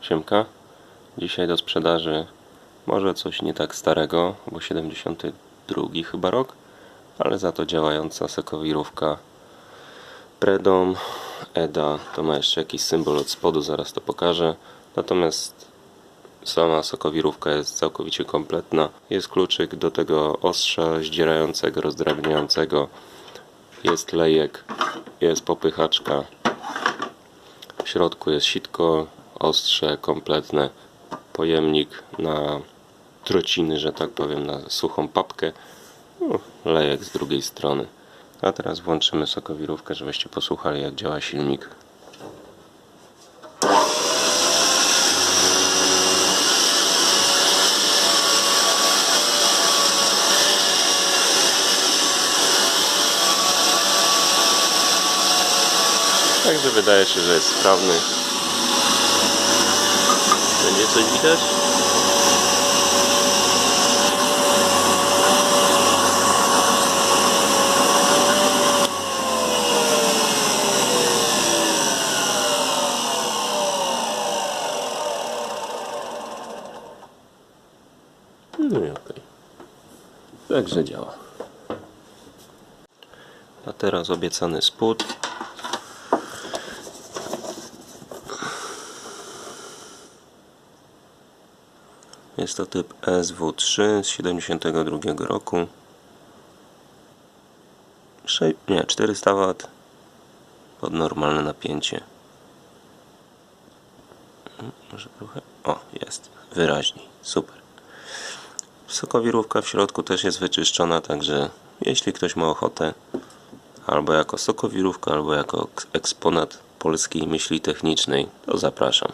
Siemka. Dzisiaj do sprzedaży może coś nie tak starego, bo 72 chyba rok, ale za to działająca sokowirówka Predom EDA. To ma jeszcze jakiś symbol od spodu, zaraz to pokażę. Natomiast sama sokowirówka jest całkowicie kompletna. Jest kluczyk do tego ostrza zdzierającego, rozdrabniającego. Jest lejek, jest popychaczka. W środku jest sitko, ostrze kompletne, pojemnik na trociny, że tak powiem, na suchą papkę. No, lejek z drugiej strony. A teraz włączymy sokowirówkę, żebyście posłuchali jak działa silnik. Także wydaje się, że jest sprawny. Coś widać? No i okej. Także działa. A teraz obiecany spód. Jest to typ SW3 z 72 roku. Sze- nie, 400 W pod normalne napięcie. Mm, Może trochę. O, jest. Wyraźniej. Super. Sokowirówka w środku też jest wyczyszczona, także jeśli ktoś ma ochotę, albo jako sokowirówka, albo jako eks- eksponat polskiej myśli technicznej, to zapraszam.